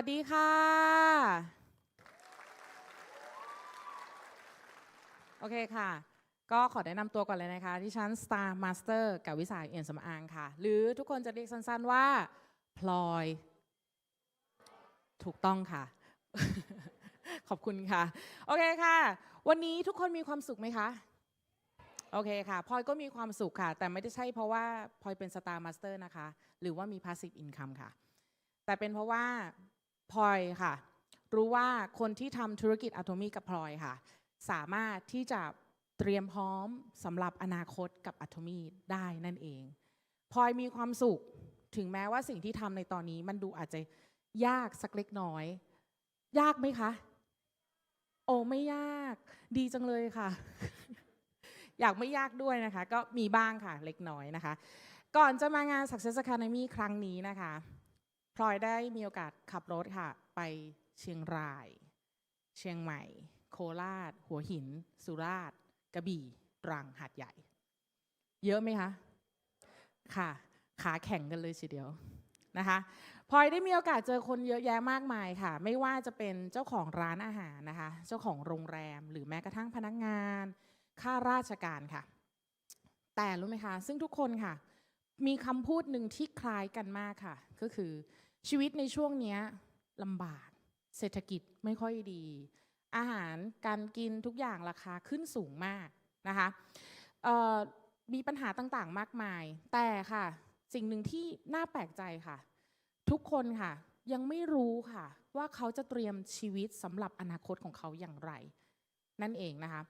วัสดีค่ะ โอเคค่ะ ก็ขอแนะนำตัวก่อนเลยนะคะที่ฉัน Star Master กับวิสาเอียนสำอางค่ะ หรือทุกคนจะเรียกสั้นๆว่า พลอย ถูกต้องค่ะ ขอบคุณค่ะ โอเคค่ะ วันนี้ทุกคนมีความสุขไหมคะโอเคค่ะพลอยก็มีความสุขค่ะ แต่ไม่ได้ใช่เพราะว่าพลอยเป็น Star Master นะคะ หรือว่ามี Passive Income ค่ะ แต่เป็นเพราะว่า พลอยค่ะ รู้ว่าคนที่ทำธุรกิจอะโตมีกับพลอยค่ะ สามารถที่จะเตรียมพร้อมสำหรับอนาคตกับอะโตมีได้นั่นเองพลอยมีความสุขถึงแม้ว่าสิ่งที่ทำในตอนนี้มันดูอาจจะยากสักเล็กน้อย ยากไหมคะ โอ้ไม่ยาก ดีจังเลยค่ะ อยากไม่ยากด้วยนะคะ ก็มีบ้างค่ะเล็กน้อยนะคะ ก่อนจะมางาน Success Academy ครั้งนี้นะคะ พลอยได้มีโอกาสขับรถค่ะ ไปเชียงราย เชียงใหม่ โคราช หัวหิน สุราษฎร์กระบี่ตรังหาดใหญ่ เยอะไหมคะ ค่ะ ขาแข็งกันเลยทีเดียวนะคะพลอยได้มีโอกาสเจอคนเยอะแยะมากมายค่ะ ไม่ว่าจะเป็นเจ้าของร้านอาหารนะคะ เจ้าของโรงแรมหรือแม้กระทั่งพนักงานข้าราชการค่ะ แต่รู้ไหมคะ ซึ่งทุกคนค่ะ มีคำพูดหนึ่งที่คล้ายกันมากค่ะ ก็คือชีวิตในช่วงนี้ลำบาก เศรษฐกิจไม่ค่อยดี อาหารการกินทุกอย่างราคาขึ้นสูงมากนะคะมีปัญหาต่างๆมากมาย แต่ค่ะ สิ่งหนึ่งที่น่าแปลกใจค่ะ ทุกคนค่ะ ยังไม่รู้ค่ะ ว่าเขาจะเตรียมชีวิตสำหรับอนาคตของเขาอย่างไร นั่นเองนะคะ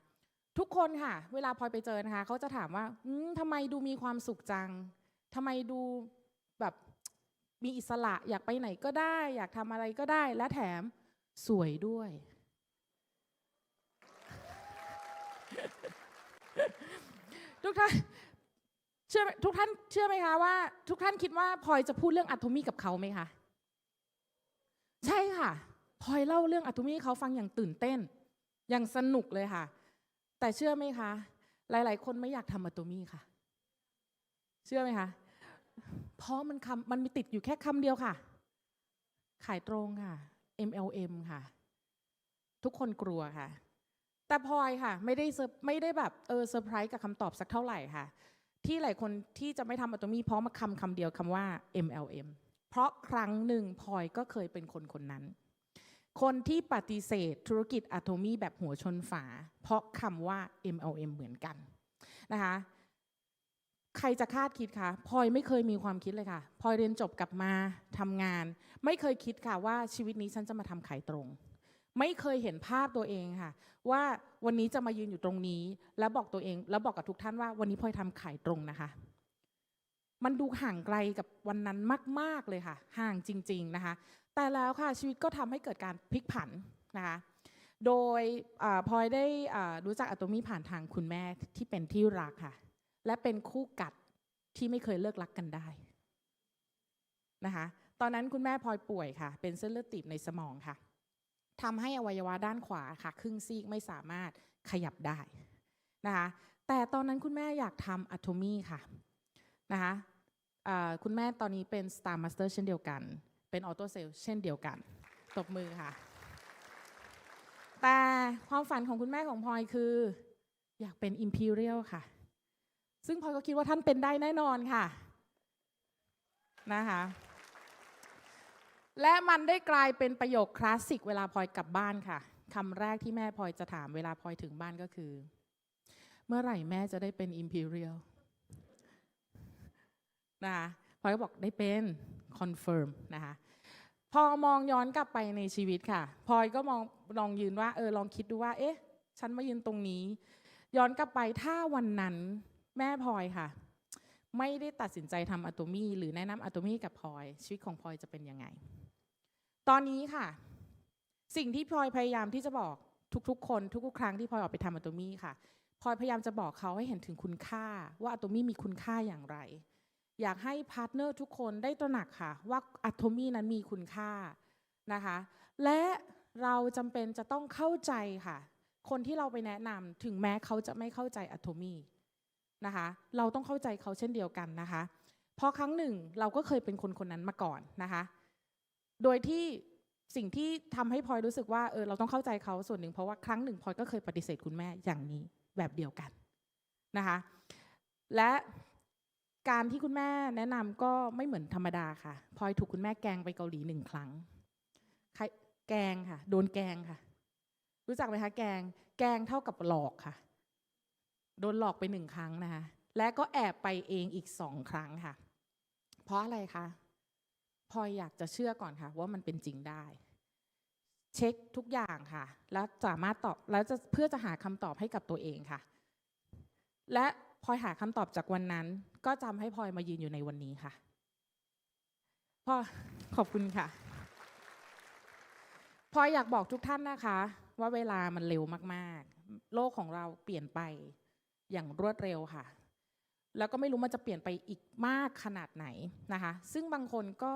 ทุกคนค่ะ เวลาพลอยไปเจอนะคะเขาจะถามว่าทำไมดูมีความสุขจัง ทำไมดูแบบมีอิสระอยากไปไหนก็ได้ อยากทำอะไรก็ได้ และแถมสวยด้วย ทุกท่านเชื่อทุกท่านเชื่อไหมคะว่า ทุกท่านคิดว่าพลอยจะพูดเรื่องอะโทมีกับเขาไหมคะ ใช่ค่ะพลอยเล่าเรื่องอะโทมีให้เขาฟังอย่างตื่นเต้น อย่างสนุกเลยค่ะ แต่เชื่อไหมคะ หลาย ๆ คนไม่อยากทำอะโตมี่ค่ะ เชื่อไหมคะ เพราะมันคำมันมีติดอยู่แค่คำเดียวค่ะ ขายตรงค่ะ MLM ค่ะ ทุกคนกลัวค่ะ แต่พลอยค่ะ ไม่ได้เซไม่ได้แบบเออเซอร์ไพรส์กับคำตอบสักเท่าไหร่ค่ะ ที่หลายคนที่จะไม่ทำอะโตมีเพราะมาคำคำเดียวคำว่า MLM เพราะครั้งหนึ่งพลอยก็เคยเป็นคนคนนั้น คนที่ปฏิเสธธุรกิจอะโตมีแบบหัวชนฝา เพราะคำว่า MLM เหมือนกันนะคะ ใครจะคาดคิดคะพลอยไม่เคยมีความคิดเลยค่ะพลอยเรียนจบกลับมาทำงาน ไม่เคยคิดค่ะว่าชีวิตนี้ฉันจะมาทำขายตรง ไม่เคยเห็นภาพตัวเองค่ะ ว่าวันนี้จะมายืนอยู่ตรงนี้ แล้วบอกตัวเอง แล้วบอกกับทุกท่านว่าวันนี้พลอยทำขายตรงนะคะ มันดูห่างไกลกับวันนั้นมาก ๆเลยค่ะ ห่างจริง ๆนะคะ แต่แล้วค่ะชีวิตก็ทำให้เกิดการพลิกผันนะคะโดยพลอยได้รู้จักอะโตมี่ผ่านทางคุณแม่ที่เป็นที่รักค่ะ และเป็นคู่กัดที่ไม่เคยเลิกรักกันได้นะคะตอนนั้นคุณแม่พลอยป่วยค่ะ เป็นเส้นเลือดตีบในสมองค่ะทำให้อวัยวะด้านขวาค่ะ ครึ่งซีกไม่สามารถขยับได้นะคะแต่ตอนนั้นคุณแม่อยากทำอะโตมี่ค่ะนะคะคุณแม่ตอนนี้เป็น Star Master เช่นเดียวกัน เป็นออโตเซลเช่นเดียวกัน ตบมือค่ะ แต่ความฝันของคุณแม่ของพลอยคือ อยากเป็น Imperial ค่ะ ซึ่งพลอยก็คิดว่าท่านเป็นได้แน่นอนค่ะนะคะและมันได้กลายเป็นประโยคคลาสสิกเวลาพลอยกลับบ้านค่ะคำแรกที่แม่พลอยจะถามเวลาพลอยถึงบ้านก็คือ เมื่อไหร่แม่จะได้เป็น Imperial นะคะพลอยก็บอกได้เป็น confirm นะคะพอมองย้อนกลับไปในชีวิตค่ะพลอยก็มองลองยืนว่าเออลองคิดดูว่า เอ๊ะ ฉันมายืนตรงนี้ ย้อนกลับไปถ้าวันนั้น แม่พลอยค่ะ ไม่ได้ตัดสินใจทำอะโตมี่หรือแนะนำอะโตมี่กับพลอยชีวิตของพลอยจะเป็นยังไง ตอนนี้ค่ะ สิ่งที่พลอยพยายามที่จะบอกทุกๆ คนทุกๆครั้งที่พลอยออกไปทำอะโตมี่ค่ะพลอยพยายามจะบอกเขาให้เห็นถึงคุณค่า ว่าอะโตมี่มีคุณค่าอย่างไร อยากให้พาร์ทเนอร์ทุกคนได้ตระหนักค่ะ ว่าอะโทมีนั้นมีคุณค่านะคะ และเราจำเป็นจะต้องเข้าใจค่ะ คนที่เราไปแนะนำถึงแม้เขาจะไม่เข้าใจอะโทมี นะคะ เราต้องเข้าใจเขาเช่นเดียวกันนะคะ เพราะครั้งหนึ่งเราก็เคยเป็นคนคนนั้นมาก่อนนะคะ โดยที่สิ่งที่ทำให้พลอยรู้สึกว่าเออเราต้องเข้าใจเขาส่วนหนึ่งเพราะว่าครั้งหนึ่งพลอยก็เคยปฏิเสธคุณแม่อย่างนี้แบบเดียวกันนะคะ และการที่คุณแม่แนะนำก็ไม่เหมือนธรรมดาค่ะพลอยถูกคุณแม่แกงไปเกาหลีหนึ่งครั้งแกงค่ะ โดนแกงค่ะ รู้จักไหมคะแกง แกงเท่ากับหลอกค่ะ โดนหลอกไปหนึ่งครั้งนะคะ และก็แอบไปเองอีกสองครั้งค่ะ เพราะอะไรคะพลอยอยากจะเชื่อก่อนค่ะ ว่ามันเป็นจริงได้ เช็คทุกอย่างค่ะ แล้วสามารถตอบแล้วจะเพื่อจะหาคำตอบให้กับตัวเองค่ะ และพลอยหาคำตอบจากวันนั้น ก็จำให้พลอยมายืนอยู่ในวันนี้ค่ะพ่อขอบคุณค่ะพลอยอยากบอกทุกท่านนะคะ ว่าเวลามันเร็วมากๆ โลกของเราเปลี่ยนไป อย่างรวดเร็วค่ะ แล้วก็ไม่รู้มันจะเปลี่ยนไปอีกมากขนาดไหนนะคะ ซึ่งบางคนก็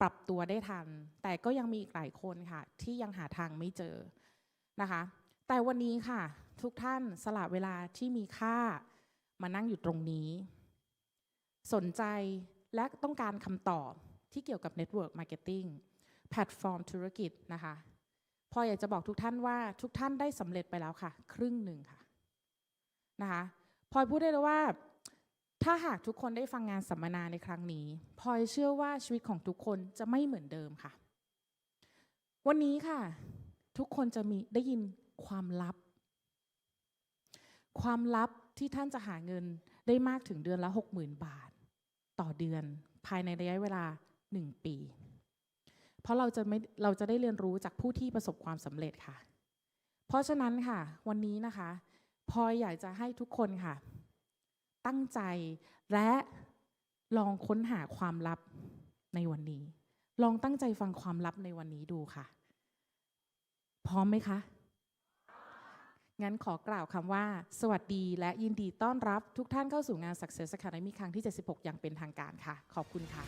ปรับตัวได้ทัน แต่ก็ยังมีอีกหลายคนค่ะ ที่ยังหาทางไม่เจอนะคะ แต่วันนี้ค่ะ ทุกท่านสละเวลาที่มีค่ามานั่งอยู่ตรงนี้ สนใจและต้องการคำตอบที่เกี่ยวกับ Network Marketing แพลตฟอร์มธุรกิจนะคะ พออยากจะบอกทุกท่านว่าทุกท่านได้สำเร็จไปแล้วค่ะ ครึ่งหนึ่งค่ะ นะคะพลอยพูดได้เลยว่า ถ้าหากทุกคนได้ฟังงานสัมมนาในครั้งนี้พลอยเชื่อว่าชีวิตของทุกคนจะไม่เหมือนเดิมค่ะ วันนี้ค่ะ ทุกคนจะมีได้ยินความลับ ความลับที่ท่านจะหาเงินได้มากถึงเดือนละ 60,000 บาท ต่อเดือนภายในระยะเวลา 1 ปี เพราะเราจะไม่เราจะได้เรียนรู้จากผู้ที่ประสบความสำเร็จค่ะ เพราะฉะนั้นค่ะ วันนี้นะคะ พลอยอยากจะให้ทุกคนค่ะ ตั้งใจและลองค้นหาความลับในวันนี้ ลองตั้งใจฟังความลับในวันนี้ดูค่ะ พร้อมไหมคะ งั้นขอกล่าวคำว่า สวัสดีและยินดีต้อนรับทุกท่านเข้าสู่งาน Success Academy ครั้งที่ 76 อย่างเป็นทางการค่ะ ขอบคุณค่ะ